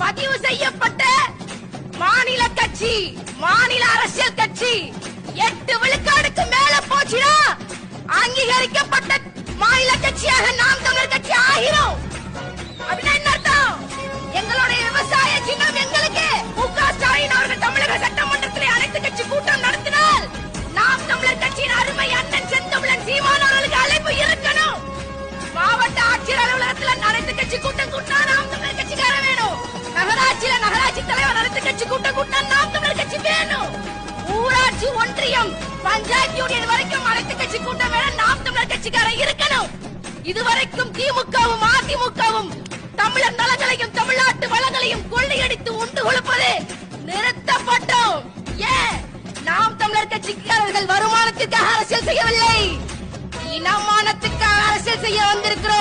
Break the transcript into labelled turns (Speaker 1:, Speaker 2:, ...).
Speaker 1: பதிவு செய்யப்பட்ட மாநில கட்சி மாநில அரசியல் கட்சி. எட்டு விழுக்காடுக்கு மேல போச்சுன்னா அங்கீகரிக்கப்பட்ட மாநில கட்சியாக நாம் தமிழர் கட்சி ஆகிறோம். அப்படின்னா என்ன அர்த்தம்? எங்களுடைய விவசாய சின்னம் எங்களுக்கு. மு க ஸ்டாலின் அவர்கள் தமிழக சட்டமன்றத்திலே அனைத்து கட்சி கூட்டம் நடத்தினால் நாம் தமிழர் கட்சியின் அருமை அண்ணன் செந்தமிழன் சீமான் அவர்களுக்கு அழைப்பு இருக்கணும். மாவட்ட ஆட்சியர் அலுவலகத்தில் அனைத்து கட்சி கூட்டம் கூட்டினார். கட்சி கூட்டம் கூட்டினா நாம் தமிழர் கட்சி வேணும். ஊராட்சி ஒன்றியம் பஞ்சாயத்து யூனியன் வரைக்கும் அனைத்து கட்சி கூட்டம் வேணும். நாம் தமிழர் கட்சிக்கார இருக்கணும். இதுவரைக்கும் திமுகவும் அதிமுகவும் தமிழர் நலங்களையும் தமிழ்நாட்டு வளங்களையும் கொள்ளையடித்து உண்டு கொழுப்பது நிறுத்தப்பட்டோம். ஏன்? நாம் தமிழர் கட்சிக்காரர்கள் வருமானத்திற்காக அரசியல் செய்யவில்லை. இனமானத்துக்காக அரசியல் செய்ய வந்திருக்கிறோம்.